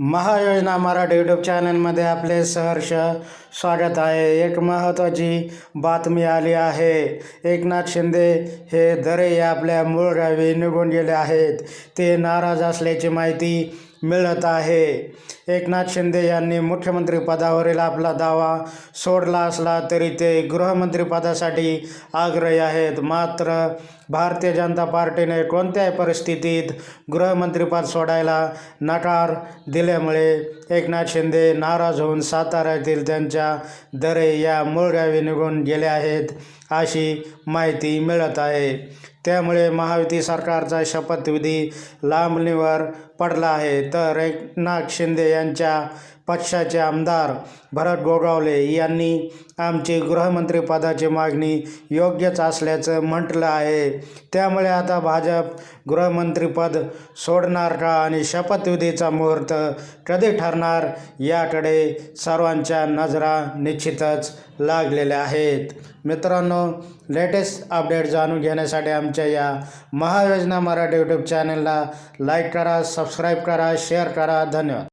महायोजना Marathi YouTube चॅनलमध्ये आपले सहर्ष स्वागत आहे. एक महत्त्वाची बातमी आली आहे. एकनाथ शिंदे हे दरे या आपल्या मूळ गावी निघून गेले आहेत. ते नाराज असल्याची माहिती मिळत आहे. एकनाथ शिंदे यांनी मुख्यमंत्रीपदावरील आपला दावा सोडला असला तरी ते गृहमंत्रीपदासाठी आग्रही आहेत. मात्र भारतीय जनता पार्टीने कोणत्याही परिस्थितीत गृहमंत्रीपद सोडायला नकार दिल्यामुळे एकनाथ शिंदे नाराज होऊन साताऱ्यातील त्यांच्या दरे या मूळ गावी निघून गेले आहेत अशी माहिती मिळत आहे. त्यामुळे महायुती सरकारचा शपथविधी लांबणीवर पडला आहे. तर एकनाथ शिंदे यांच्या पक्षाचे आमदार भरत गोगावले यांनी आमची गृहमंत्रीपदाची मागणी योग्यच असल्याचं म्हटलं आहे. त्यामुळे आता भाजप गृहमंत्रीपद सोडणार का आणि शपथविधीचा मुहूर्त कधी ठरणार याकडे सर्वांच्या नजरा निश्चितच लागलेल्या आहेत. मित्रांनो लेटेस्ट अपडेट जाणून घेण्यासाठी आमच्या या महायोजना मराठी यूट्यूब चॅनलला लाईक करा सबस्क्राईब करा शेअर करा. धन्यवाद.